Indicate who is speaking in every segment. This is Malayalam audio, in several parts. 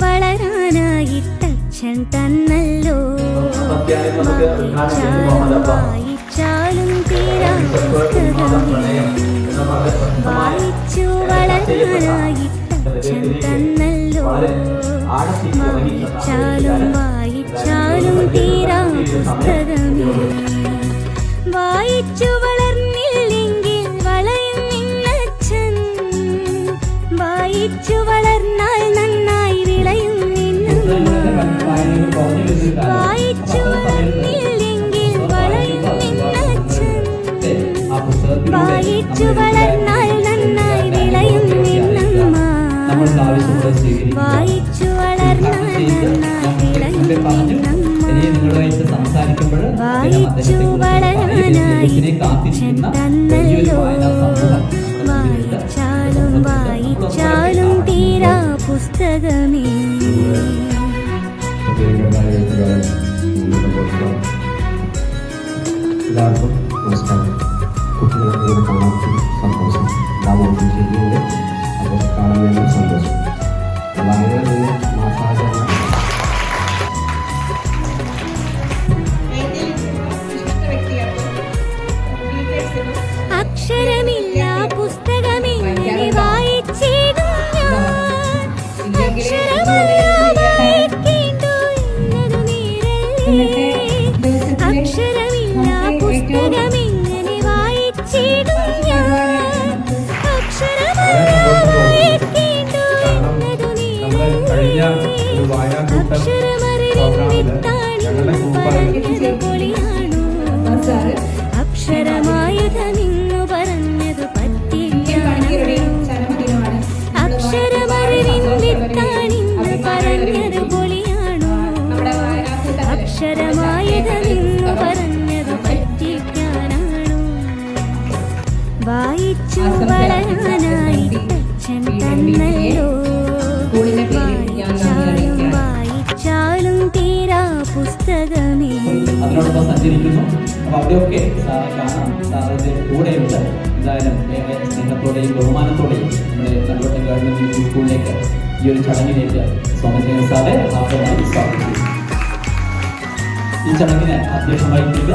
Speaker 1: വളരാനായിട്ടച്ഛൻ തന്നല്ലോ. വായിച്ചാലും തീരാ വായിച്ചു വളരാനായി തച്ഛൻ തന്നല്ലോ. വായിച്ചാലും വായിച്ചാലും തീരാ പുസ്തകമേ വളരാനായി അച്ഛൻ തന്നല്ലോ വായിച്ചാലും വായിച്ചാലും തീരാ പുസ്തകമേ.
Speaker 2: എല്ലാവർക്കും നമസ്കാരം. കുട്ടികളെ കാണാൻ
Speaker 1: അക്ഷരമില്ല പുസ്തകമിങ്ങനെ വായിച്ചിടും അക്ഷരമല്ല വായിക്കേണ്ടു എന്നതു നേരല്ലേ അക്ഷരമില്ല പുസ്തകമിങ്ങനെ വായിച്ചിടും അക്ഷരമല്ല വായിക്കേണ്ടു എന്നതു നേരല്ലേ അക്ഷരമായുധമിന്നു പറഞ്ഞത് പറ്റിക്കാനാണോ? വായിച്ചു വളരാനായി അച്ഛൻ തന്നല്ലോ. വായിച്ചാലും വായിച്ചാലും തീരാ പുസ്തകമേ.
Speaker 3: അതിനോടൊപ്പം സഞ്ചരിക്കുന്നു. അപ്പൊ അവിടെയൊക്കെ സാറെ കാണാം. സാറിന്റെ കൂടെയുണ്ട്. എന്തായാലും സ്നേഹത്തോടെയും ബഹുമാനത്തോടെയും നമ്മുടെ കണ്ടോട്ടം ഗവൺമെന്റ് സ്കൂളിലേക്ക് ഈ ഒരു ചടങ്ങിലേക്ക് സ്വാമി സാറെ ആദ്യമായി സ്വാഗതം ഈ ചടങ്ങിന് അധ്യക്ഷമായിട്ടുണ്ട്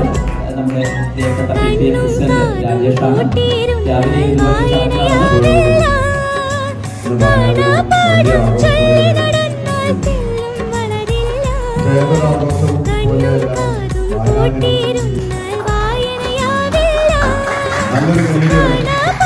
Speaker 3: നമ്മുടെ പ്രിയപ്പെട്ട പി ടി എ പ്രസിഡന്റ് രാജേഷാണ്. രാവിലെ
Speaker 2: നല്ലൊരു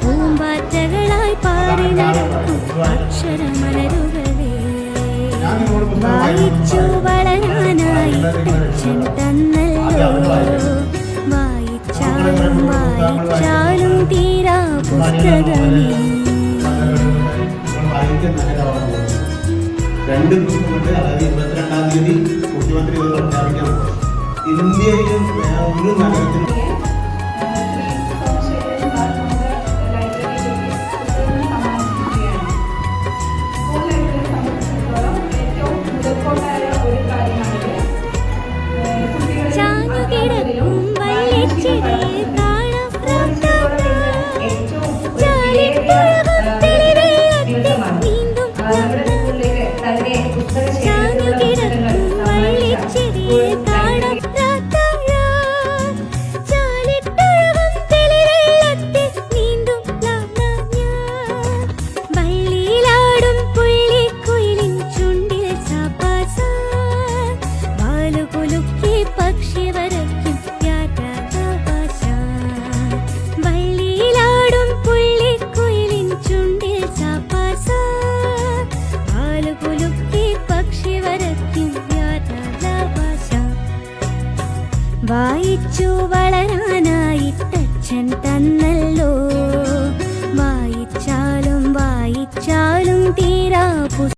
Speaker 1: പൂമ്പാറ്റകളായി പാറി നടക്കും അക്ഷരമലരുകളേ വായിച്ചു വളരാനായി അച്ഛൻ തന്നല്ലോ വായിച്ചാലും വായിച്ചാലും തീരാ പുസ്തകമേ
Speaker 4: രണ്ട് ദിവസം കൊണ്ട് അതായത് ഇരുപത്തിരണ്ടാം തീയതി മുഖ്യമന്ത്രി ഇത് പ്രഖ്യാപിക്കാൻ പോകും. ഇന്ത്യയിലും വേറെ ഒരു നഗരത്തിലും
Speaker 1: വായിച്ചു വളരാനായി തച്ഛൻ തന്നല്ലോ. വായിച്ചാലും വായിച്ചാലും തീരാ